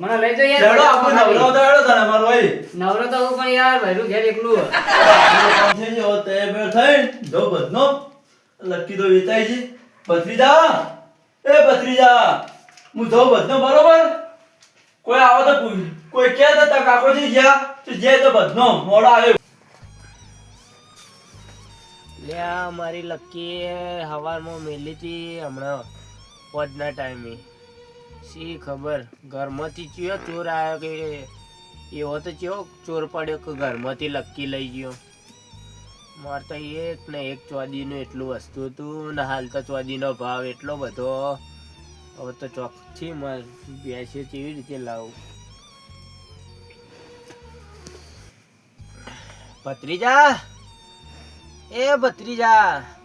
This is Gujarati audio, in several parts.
નવરો તો એડો તને મારો ભાઈ. નવરો તો હું પણ યાર ભૈરું ઘેર એકલું કામ થઈ ગયો તે બે થઈ જો બધનો લકી તો વેચાય છે. જા એ ભત્રીજા હું જો બધનો બરોબર? કોઈ આવે તો કોઈ કોઈ કે તો તારા કાકોજી ગયા તો જે તો બધનો મોડો આવ્યો. લ્યા મારી લકી હવારમાં મેલી હતી હમણાં પોજના ટાઈમે. શી ખબર? ઘરમાંથી ચિયો ચોર આવ્યો કે એવો તો ચિયો? ચોર પડ્યો કે ઘરમાંથી લક્કી લઈ ગયો? માર તો એક ને એક ચોદીનું એટલું વસ્તુ હતું ને હાલ તો ચોદીનો ભાવ એટલો બધો. હવે તો ચોકથી માર બેસે કેવી રીતે લાવું? ભત્રીજા? એ ભત્રીજા!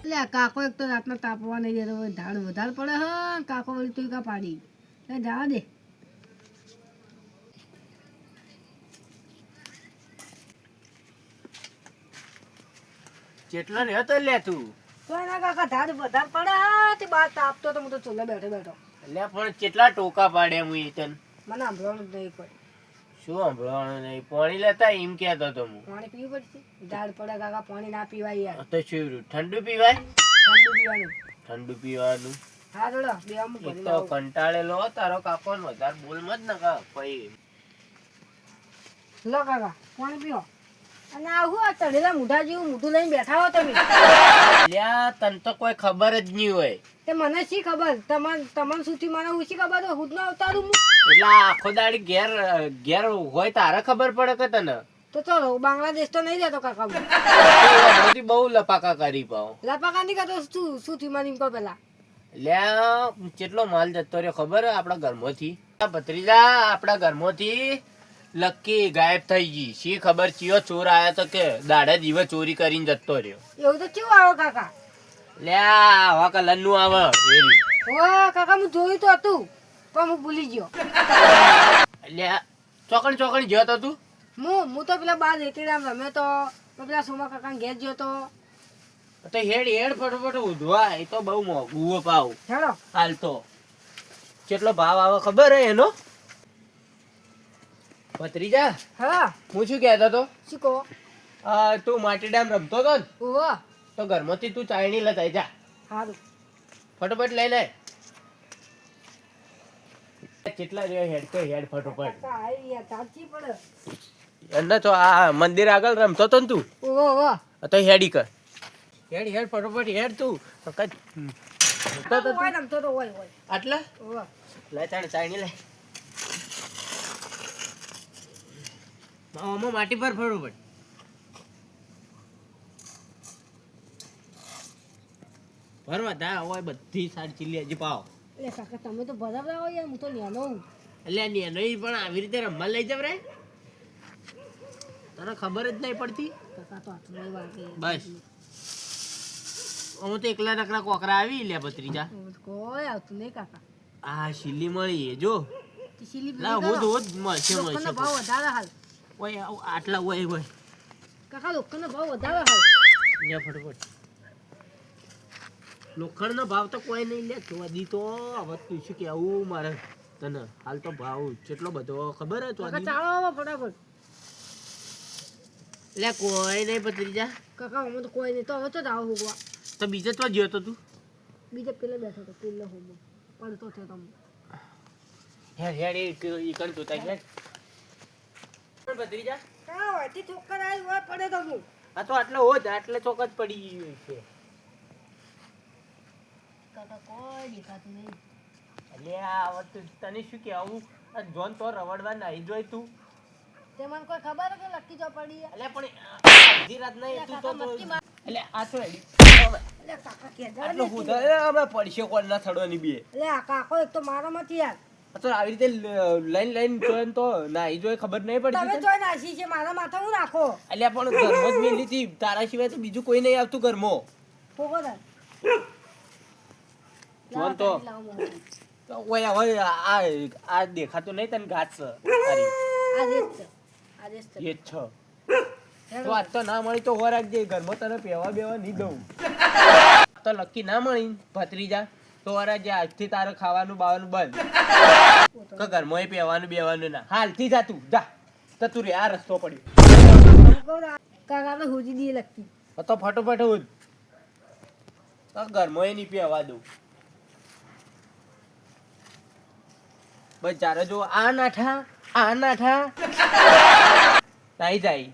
એટલે કાકો એક તો રાતના તાપવા નહીં જતો ધાડ વધારે પડે હ કાકો વળી તું કા પાડી. એ જવા દે. જેટલો રહ્યો તો લે તું. એના કાકા ધાડ વધારે પડે હ તે બાર તાપતો તો હું તો ચોલે બેઠો બેઠો. લે પણ કેટલા ટોકા પાડ્યા હું તને? મને સાંભળવાનું જ નહીં કોઈ. શું સાંભળવાનું નહીં? પાણી લેતા એમ કહેતો તો હું. પાણી પીવું પડશે? ધાડ પડે કાકા પાણી ના પીવાય યાર. તો શું ઠંડુ પીવાય? ઠંડુ પીવાનું. ઠંડુ પીવાનું. હા ચલો બે અમુક તો કંટાળેલો તારો કાકો ને વધારે બોલ મત ને કા પછી લો કાકા પાણી પીવો અને આવું આ ચઢેલા મૂઢા જેવું મૂઢું લઈને બેઠા હો તમે? લ્યા તને તો કોઈ ખબર જ નહીં હોય. તે મને શી ખબર? તમાર તમાર સુધી મને ઓછી ખબર? હોય હું અવતારું હું એટલે આખો દાડી ઘેર ઘેર હોય તારે ખબર પડે કે તને? તો ચલો બાંગ્લાદેશ તો નહીં જતો કાકા બધી બહુ લપાકા કરી પાવ લપાકા નહીં કરતો શું શું થી મને કહો પેલા લે કેટલો માલ જતો રહ્યો ખબર આપણા ઘરમાંથી? ભત્રીજા આપણા ઘરમાંથી લકી ગાયબ થઈ ગઈ. શી ખબર ચિયો ચોર આયો તો કે દાડે દીવે ચોરી કરીને જતો રહ્યો. એવું તો કેવું આવો કાકા? લ્યા આવા કલરનું આવે. એરી. ઓ કાકા હું જોયું તો હતું પણ હું ભૂલી ગયો. લ્યા ચોકણ ચોકણ ગયો તો તું? હું હું તો પેલા બાર રેતીડામ રમે તો પેલા સોમા કાકા ઘેર ગયો તો. તો હેડ હેડ ફટોફટ ઉધવા. એ તો બહુ મોંઘું પાવ. હેડો. હાલ તો. કેટલો ભાવ આવે ખબર હે એનો? ભત્રીજા હા. હું શું કહેતો તો શું કહો? તું માટી ડેમ રમતો તો ને? તો ઘરમાંથી તું ચાયણી લેતા જા. સારું ફટોફટ લઈ લે. કેટલા રહ્યો હેડ તો હેડ ફટોફટ. એને તો આ મંદિર આગળ રમતો તો તું? ઓ ઓ તો હેડી કર. હેડ હેડ ફટોફટ હેડ તું. તો તો. હોય રમતો તો હોય હોય. આટલા? લે ચાયણી લે. માટી પર ફટોફટ ભરવા દા હોય બધી સારી ચીલી પાવ. એટલે કાકા તમે તો ભરાવતા હોય યાર હું તો નેનો હું. એટલે નેનો પણ આવી રીતે રમવા લઈ જાવ રે. તને ખબર જ નહીં પડતી? કાકા તો હાથ વાગે બસ. હું તો એકલા નકરા કોકરા આવી લે ભત્રીજા. કોઈ આવતું નહીં કાકા. આ શીલી મળી એ જો. શીલી લા હું તો જ મળશે મળશે. ભાવ વધારે હાલ. ઓય આટલા ઓય ઓય કાકા લોકોનો ભાવ વધારે હાલ. લે ફટાફટ. લોખંડનો ભાવ તો કોઈ નહીં લે. ચોદી તો હવે તું શું કેવું મારે તને હાલ તો ભાવ કેટલો બધો ખબર હે ચોદી ચાલો ફટાફટ. લે કોઈ નહીં ભત્રીજા. કાકા હું તો કોઈ નહીં. તો હવે તો આવો હોગવા તો બીજે તો ગયો તો તું? બીજે પેલે બેઠો તો પેલે હોગો તો થયો તમે. હેર હેર એ કણ તો તાઈ હેડ. ભત્રીજા? કા હોય તે છોકરા આવી હોય પડે તો હું આ તો આટલે હો જ આટલે ચોક જ પડી ગયું છે. કાકા કોઈ દેખાતું નહીં એટલે આ તને શું કહેવું? જોન તો રવડવા નાઈ જોઈ તું. તે મને કોઈ ખબર કે લકી જો પડી એટલે પણ અડધી રાત નહીં તું તો કાકા મસ્તી માર. એટલે આ તો એટલે કાકા કે આટલો હું તો. અમે પડશે કોણ ના થડવાની બે. એટલે આ કાકો એક તો મારા મત યાર. તો આવી રીતે લાઈન લાઈન જોઈને તો નાઈ જોઈ ખબર નહીં પડતી તમે જોઈ નાસી છે મારા માથા હું રાખો એટલે પણ ઘરમાં જ મેલી હતી તારા સિવાય તો બીજું કોઈ નહીં આવતું ઘરમાં. ફોગો તાર. જોન તો ઓય હવે આ આ દેખાતું નહીં તને ઘાટ છે છે એ જ તો આજ તો ના મળી તો હો રાખજે ઘરમાં તને પહેવા બેવા નહીં દઉં. તો લકી ના મળી ભત્રીજા. તો અરે જે આજથી તારે ખાવાનું બાવાનું બંધ. તો ઘરમાં પહેવાનું બેવાનું ના. હાલથી જા તું જા. તો તું રે આ રસ્તો પડ્યો. કાકા તો હોજી દઈએ લગતી. તો ફટોફટ ઉઠ તો ઘરમાં નહીં પહેવા દઉં. બસ જ્યારે જો આ નાઠા આ નાઠા. તાઈ જાય.